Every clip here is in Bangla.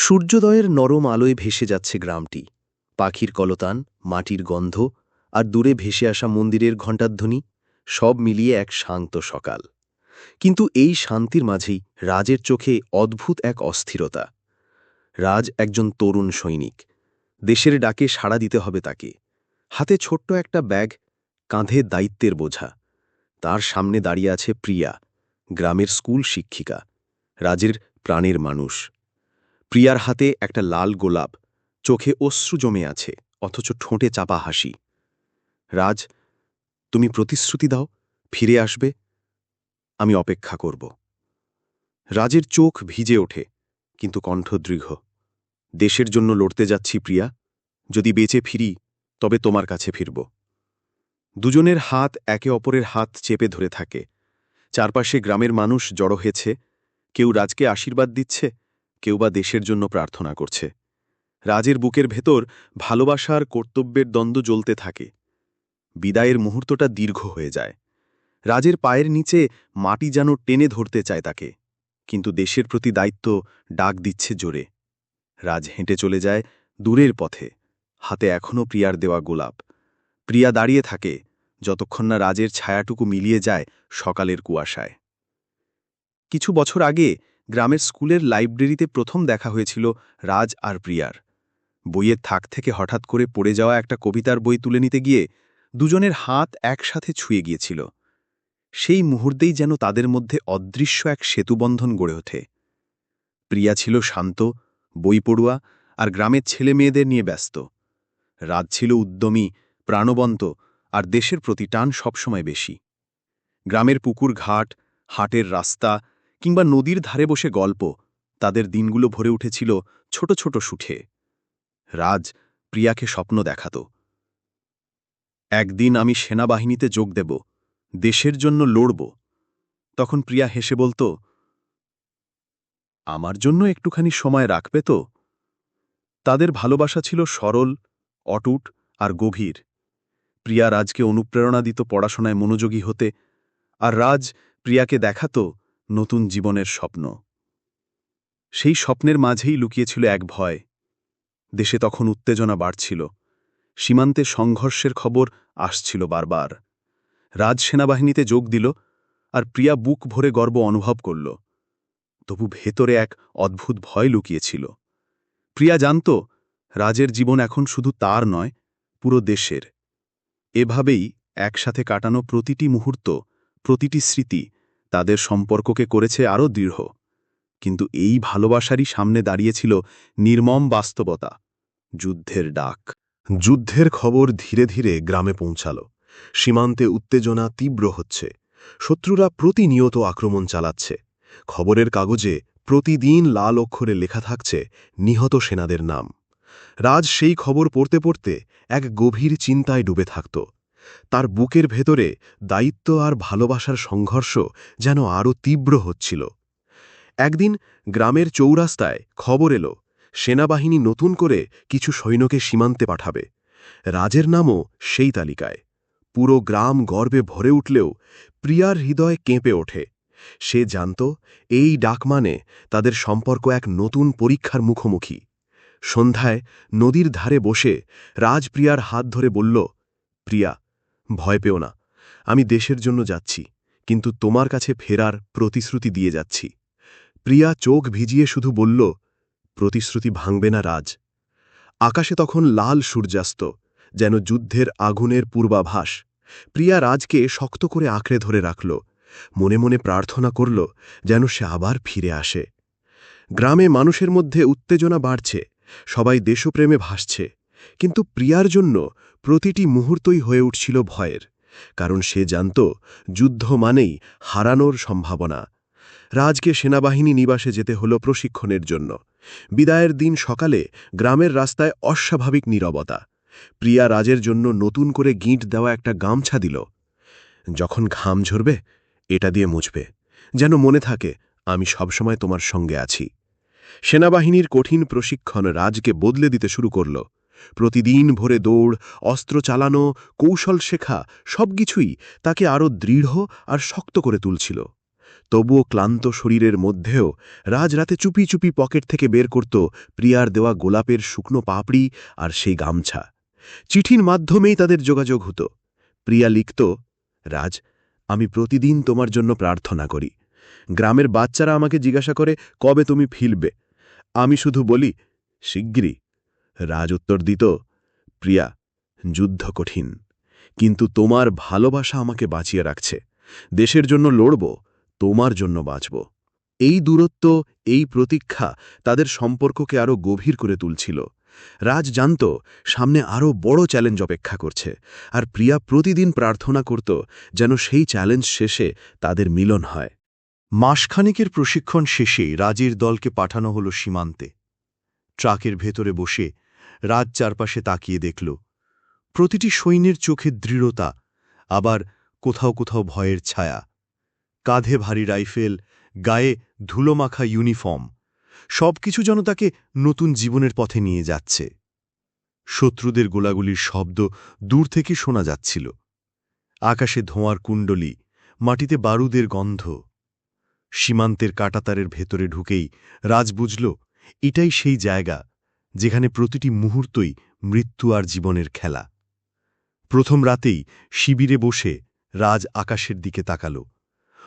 সূর্যোদয়ের নরম আলোয় ভেসে যাচ্ছে গ্রামটি। পাখির কলতান, মাটির গন্ধ আর দূরে ভেসে আসা মন্দিরের ঘণ্টাধ্বনি সব মিলিয়ে এক শান্ত সকাল। কিন্তু এই শান্তির মাঝেই রাজের চোখে অদ্ভুত এক অস্থিরতা। রাজ একজন তরুণ সৈনিক। দেশের ডাকে সাড়া দিতে হবে তাকে। হাতে ছোট্ট একটা ব্যাগ, কাঁধে দায়িত্বের বোঝা। তার সামনে দাঁড়িয়ে আছে প্রিয়া, গ্রামের স্কুল শিক্ষিকা, রাজের প্রাণের মানুষ। প্রিয়ার হাতে একটা লাল গোলাপ, চোখে অশ্রু জমে আছে, অথচ ঠোঁটে চাপা হাসি। রাজ, তুমি প্রতিশ্রুতি দাও, ফিরে আসবে, আমি অপেক্ষা করব। রাজের চোখ ভিজে ওঠে, কিন্তু কণ্ঠ দৃঢ়। দেশের জন্য লড়তে যাচ্ছি প্রিয়া, যদি বেঁচে ফিরি, তবে তোমার কাছে ফিরব। দুজনের হাত একে অপরের হাত চেপে ধরে থাকে। চারপাশে গ্রামের মানুষ জড়ো হয়েছে, কেউ রাজকে আশীর্বাদ দিচ্ছে কেউ বা দেশের জন্য প্রার্থনা করছে। রাজের বুকের ভেতর ভালোবাসার কর্তব্যের দ্বন্দ্ব জ্বলতে থাকে। বিদায়ের মুহূর্তটা দীর্ঘ হয়ে যায়। রাজের পায়ের নিচে মাটি যেন টেনে ধরতে চায় তাকে, কিন্তু দেশের প্রতি দায়িত্ব ডাক দিচ্ছে জোরে। রাজ হেঁটে চলে যায় দূরের পথে, হাতে এখনও প্রিয়ার দেওয়া গোলাপ। প্রিয়া দাঁড়িয়ে থাকে, যতক্ষণ না রাজের ছায়াটুকু মিলিয়ে যায় সকালের কুয়াশায়। কিছু বছর আগে গ্রামের স্কুলের লাইব্রেরিতে প্রথম দেখা হয়েছিল রাজ আর প্রিয়ার। বইয়ের থাক থেকে হঠাৎ করে পড়ে যাওয়া একটা কবিতার বই তুলে নিতে গিয়ে দুজনের হাত একসাথে ছুঁয়ে গিয়েছিল। সেই মুহূর্তেই যেন তাদের মধ্যে অদৃশ্য এক সেতুবন্ধন গড়ে ওঠে। প্রিয়া ছিল শান্ত, বই পড়ুয়া আর গ্রামের ছেলে মেয়েদের নিয়ে ব্যস্ত। রাজ ছিল উদ্যমী, প্রাণবন্ত আর দেশের প্রতি টান সবসময় বেশি। গ্রামের পুকুর ঘাট, হাটের রাস্তা কিংবা নদীর ধারে বসে গল্প, তাদের দিনগুলো ভরে উঠেছিল ছোট ছোট সুঠে রাজ প্রিয়াকে স্বপ্ন দেখাত। একদিন আমি সেনাবাহিনীতে যোগ দেব, দেশের জন্য লড়ব। তখন প্রিয়া হেসে বলতো, আমার জন্য একটুখানি সময় রাখবে তো? তাদের ভালোবাসা ছিল সরল, অটুট আর গভীর। প্রিয়া রাজকে অনুপ্রেরণা দিত পড়াশোনায় মনোযোগী হতে, আর রাজ প্রিয়াকে দেখাত নতুন জীবনের স্বপ্ন। সেই স্বপ্নের মাঝেই লুকিয়েছিল এক ভয়। দেশে তখন উত্তেজনা বাড়ছিল। সীমান্তে সংঘর্ষের খবর আসছিল বারবার। রাজ সেনাবাহিনীতে যোগ দিল আর প্রিয়া বুক ভরে গর্ব অনুভব করল। তবু ভেতরে এক অদ্ভুত ভয় লুকিয়েছিল। প্রিয়া জানত, রাজের জীবন এখন শুধু তার নয়, পুরো দেশের। এভাবেই একসাথে কাটানো প্রতিটি মুহূর্ত, প্রতিটি স্মৃতি তাদের সম্পর্ককে করেছে আরও দৃঢ়। কিন্তু এই ভালোবাসারই সামনে দাঁড়িয়েছিল নির্মম বাস্তবতা, যুদ্ধের ডাক। যুদ্ধের খবর ধীরে ধীরে গ্রামে পৌঁছাল। সীমান্তে উত্তেজনা তীব্র হচ্ছে। শত্রুরা প্রতিনিয়ত আক্রমণ চালাচ্ছে। খবরের কাগজে প্রতিদিন লাল অক্ষরে লেখা থাকছে নিহত সেনাদের নাম। রাজ সেই খবর পড়তে পড়তে এক গভীর চিন্তায় ডুবে থাকত। তার বুকের ভেতরে দায়িত্ব আর ভালোবাসার সংঘর্ষ যেন আরও তীব্র হচ্ছিল। একদিন গ্রামের চৌরাস্তায় খবর এলো, সেনাবাহিনী নতুন করে কিছু সৈন্যকে সীমান্তে পাঠাবে। রাজের নামও সেই তালিকায়। পুরো গ্রাম গর্বে ভরে উঠলেও প্রিয়ার হৃদয় কেঁপে ওঠে। সে জানত এই ডাক মানে তাদের সম্পর্ক এক নতুন পরীক্ষার মুখোমুখি। সন্ধ্যায় নদীর ধারে বসে রাজপ্রিয়ার হাত ধরে বলল, প্রিয়া ভয় পেও না। আমি দেশের জন্য যাচ্ছি, কিন্তু তোমার কাছে ফেরার প্রতিশ্রুতি দিয়ে যাচ্ছি। প্রিয়া চোখ ভিজিয়ে শুধু বলল, প্রতিশ্রুতি ভাঙবে না রাজ। আকাশে তখন লাল সূর্যাস্ত, যেন যুদ্ধের আগুনের পূর্বাভাস। প্রিয়া রাজকে শক্ত করে আঁকড়ে ধরে রাখল, মনে মনে প্রার্থনা করল যেন সে আবার ফিরে আসে। গ্রামে মানুষের মধ্যে উত্তেজনা বাড়ছে, সবাই দেশপ্রেমে ভাসছে। কিন্তু প্রিয়ার জন্য প্রতিটি মুহূর্তই হয়ে উঠছিল ভয়ের, কারণ সে জানত যুদ্ধ মানেই হারানোর সম্ভাবনা। রাজকে সেনাবাহিনী নিবাসে যেতে হল প্রশিক্ষণের জন্য। বিদায়ের দিন সকালে গ্রামের রাস্তায় অস্বাভাবিক নীরবতা। প্রিয়া রাজের জন্য নতুন করে গিঁট দেওয়া একটা গামছা দিল। যখন ঘাম ঝরবে, এটা দিয়ে মুছবে। যেন মনে থাকে, আমি সবসময় তোমার সঙ্গে আছি। সেনাবাহিনীর কঠিন প্রশিক্ষণ রাজকে বদলে দিতে শুরু করল। প্রতিদিন ভোরে দৌড়, অস্ত্র চালানো, কৌশল শেখা, সবকিছুই তাকে আরও দৃঢ় আর শক্ত করে তুলছিল। তবুও ক্লান্ত শরীরের মধ্যেও রাজ রাতে চুপি চুপি পকেট থেকে বের করত প্রিয়ার দেওয়া গোলাপের শুকনো পাপড়ি আর সেই গামছা। চিঠির মাধ্যমেই তাদের যোগাযোগ হতো। প্রিয়া লিখত, রাজ, আমি প্রতিদিন তোমার জন্য প্রার্থনা করি। গ্রামের বাচ্চারা আমাকে জিজ্ঞাসা করে কবে তুমি ফিরবে। আমি শুধু বলি, শিগগিরই। রাজ উত্তর দিত, প্রিয়া, যুদ্ধ কঠিন, কিন্তু তোমার ভালোবাসা আমাকে বাঁচিয়ে রাখছে। দেশের জন্য লড়ব, তোমার জন্য বাঁচব। এই দূরত্ব, এই প্রতীক্ষা তাদের সম্পর্ককে আরও গভীর করে তুলছিল। রাজ জানত, সামনে আরও বড় চ্যালেঞ্জ অপেক্ষা করছে, আর প্রিয়া প্রতিদিন প্রার্থনা করত যেন সেই চ্যালেঞ্জ শেষে তাদের মিলন হয়। মাসখানেকের প্রশিক্ষণ শেষে রাজের দলকে পাঠানো হলো সীমান্তে। ট্রাকের ভেতরে বসে রাজ চারপাশে তাকিয়ে দেখল। প্রতিটি সৈন্যের চোখে দৃঢ়তা, আবার কোথাও কোথাও ভয়ের ছায়া। কাঁধে ভারী রাইফেল, গায়ে ধুলোমাখা ইউনিফর্ম, সবকিছু যেন তাকে নতুন জীবনের পথে নিয়ে যাচ্ছে। শত্রুদের গোলাগুলির শব্দ দূর থেকে শোনা যাচ্ছিল। আকাশে ধোঁয়ার কুণ্ডলি, মাটিতে বারুদের গন্ধ। সীমান্তের কাটাতারের ভেতরে ঢুকেই রাজ বুঝল, এটাই সেই জায়গা যেখানে প্রতিটি মুহূর্তই মৃত্যু আর জীবনের খেলা। প্রথম রাতেই শিবিরে বসে রাজ আকাশের দিকে তাকাল।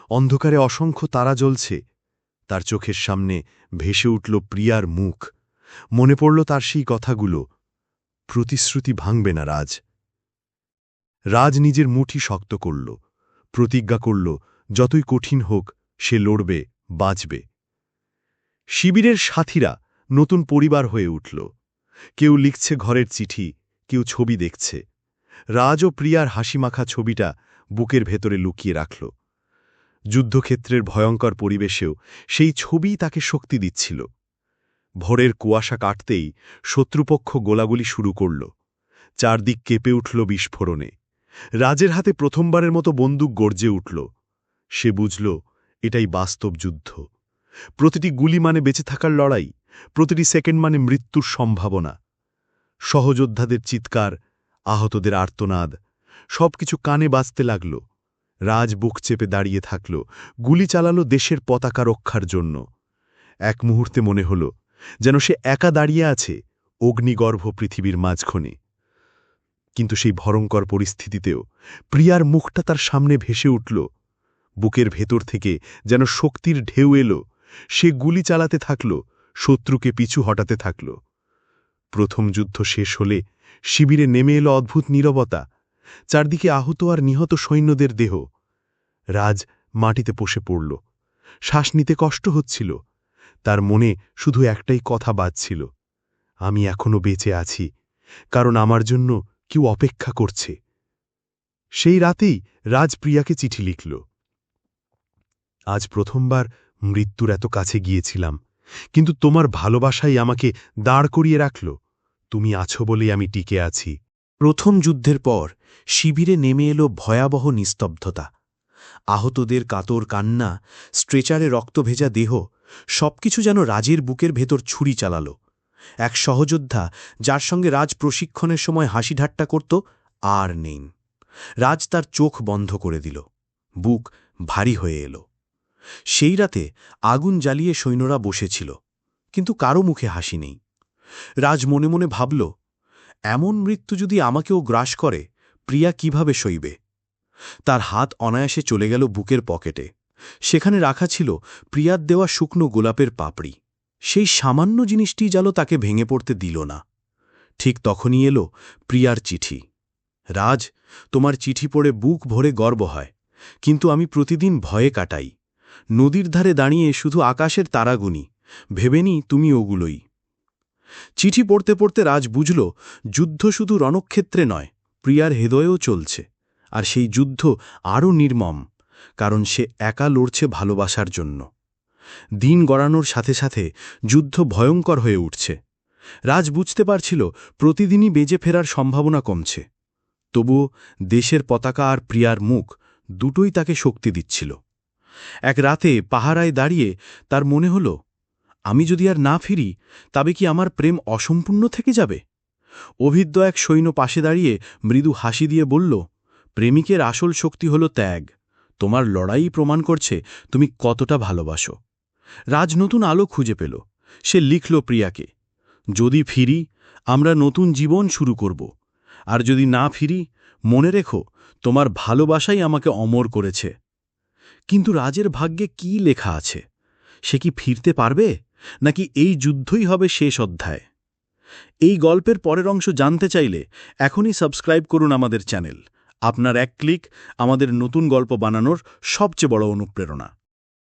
অন্ধকারে অসংখ্য তারা জ্বলছে। তার চোখের সামনে ভেসে উঠল প্রিয়ার মুখ। মনে পড়ল তার সেই কথাগুলো, প্রতিশ্রুতি ভাঙবে না রাজ। রাজ নিজের মুঠি শক্ত করল, প্রতিজ্ঞা করল, যতই কঠিন হোক, সে লড়বে, বাঁচবে। শিবিরের সাথীরা নতুন পরিবার হয়ে উঠল। কেউ লিখছে ঘরের চিঠি, কেউ ছবি দেখছে। রাজ ও প্রিয়ার হাসিমাখা ছবিটা বুকের ভেতরে লুকিয়ে রাখল। যুদ্ধক্ষেত্রের ভয়ঙ্কর পরিবেশেও সেই ছবিই তাকে শক্তি দিচ্ছিল। ভোরের কুয়াশা কাটতেই শত্রুপক্ষ গোলাগুলি শুরু করল। চারদিক কেঁপে উঠল বিস্ফোরণে। রাজের হাতে প্রথমবারের মতো বন্দুক গর্জে উঠল। সে বুঝল, এটাই বাস্তব যুদ্ধ। প্রতিটি গুলি মানে বেঁচে থাকার লড়াই। প্রতিটি সেকেন্ড মানে মৃত্যুর সম্ভাবনা। সহযোদ্ধাদের চিৎকার, আহতদের আর্তনাদ, সবকিছু কানে বাজতে লাগল। রাজ বুক চেপে দাঁড়িয়ে থাকল, গুলি চালালো দেশের পতাকা রক্ষার জন্য। এক মুহূর্তে মনে হল, যেন সে একা দাঁড়িয়ে আছে, অগ্নিগর্ভ পৃথিবীর মাঝখনে। কিন্তু সেই ভয়ঙ্কর পরিস্থিতিতেও প্রিয়ার মুখটা তার সামনে ভেসে উঠল। বুকের ভেতর থেকে যেন শক্তির ঢেউ এলো, সে গুলি চালাতে থাকল শত্রুকে পিছু হটাতে থাকল। প্রথম যুদ্ধ শেষ হলে শিবিরে নেমে এলো অদ্ভুত নীরবতা। চারদিকে আহত আর নিহত সৈন্যদের দেহ। রাজ মাটিতে বসে পড়ল। শ্বাস নিতে কষ্ট হচ্ছিল। তার মনে শুধু একটাই কথা বাজছিল। আমি এখনও বেঁচে আছি, কারণ আমার জন্য কেউ অপেক্ষা করছে। সেই রাতেই রাজপ্রিয়াকে চিঠি লিখল। আজ প্রথমবার মৃত্যুর এত কাছে গিয়েছিলাম। কিন্তু তোমার ভালোবাসাই আমাকে দাঁড় করিয়ে রাখল। তুমি আছো বলেই আমি টিকে আছি। প্রথম যুদ্ধের পর শিবিরে নেমে এলো ভয়াবহ নিস্তব্ধতা। আহতদের কাতর কান্না, স্ট্রেচারে রক্তভেজা দেহ, সবকিছু যেন রাজের বুকের ভেতর ছুরি চালাল। এক সহযোদ্ধা যার সঙ্গে রাজ প্রশিক্ষণের সময় হাসি ঠাট্টা করত, আর নেই। রাজ তার চোখ বন্ধ করে দিল। বুক ভারী হয়ে এলো। সেই রাতে আগুন জ্বালিয়ে সৈন্যরা বসেছিল, কিন্তু কারও মুখে হাসি নেই। রাজ মনে মনে ভাবল, এমন মৃত্যু যদি আমাকেও গ্রাস করে, প্রিয়া কীভাবে সইবে? তার হাত অনায়াসে চলে গেল বুকের পকেটে। সেখানে রাখা ছিল প্রিয়ার দেওয়া শুকনো গোলাপের পাপড়ি। সেই সামান্য জিনিসটি যেন তাকে ভেঙে পড়তে দিল না। ঠিক তখনই এলো প্রিয়ার চিঠি। রাজ, তোমার চিঠি পড়ে বুক ভরে গর্ব হয়, কিন্তু আমি প্রতিদিন ভয়ে কাটাই। নদীর ধারে দাঁড়িয়ে শুধু আকাশের তারাগুনি ভেবেনি তুমি ওগুলোই। চিঠি পড়তে পড়তে রাজ বুঝল, যুদ্ধ শুধু রণক্ষেত্রে নয়, প্রিয়ার হৃদয়েও চলছে। আর সেই যুদ্ধ আরও নির্মম, কারণ সে একা লড়ছে ভালোবাসার জন্য। দিন গড়ানোর সাথে সাথে যুদ্ধ ভয়ঙ্কর হয়ে উঠছে। রাজ বুঝতে পারছিল, প্রতিদিনই বেজে ফেরার সম্ভাবনা কমছে। তবুও দেশের পতাকা আর প্রিয়ার মুখ দুটোই তাকে শক্তি দিচ্ছিল। এক রাতে পাহারায় দাঁড়িয়ে তার মনে হল, আমি যদি আর না ফিরি, তবে কি আমার প্রেম অসম্পূর্ণ থেকে যাবে? অভিদ্য এক সৈন্য পাশে দাঁড়িয়ে মৃদু হাসি দিয়ে বলল, প্রেমিকের আসল শক্তি হল ত্যাগ। তোমার লড়াই প্রমাণ করছে তুমি কতটা ভালোবাসো। রাজ নতুন আলো খুঁজে পেল। সে লিখল প্রিয়াকে, যদি ফিরি, আমরা নতুন জীবন শুরু করব। আর যদি না ফিরি, মনে রেখো, তোমার ভালোবাসাই আমাকে অমর করেছে। কিন্তু রাজের ভাগ্যে কি লেখা আছে? সে কি ফিরতে পারবে? নাকি এই যুদ্ধই হবে শেষ অধ্যায়? এই গল্পের পরের অংশ জানতে চাইলে এখনই সাবস্ক্রাইব করুন আমাদের চ্যানেল। আপনার এক ক্লিক আমাদের নতুন গল্প বানানোর সবচেয়ে বড় অনুপ্রেরণা।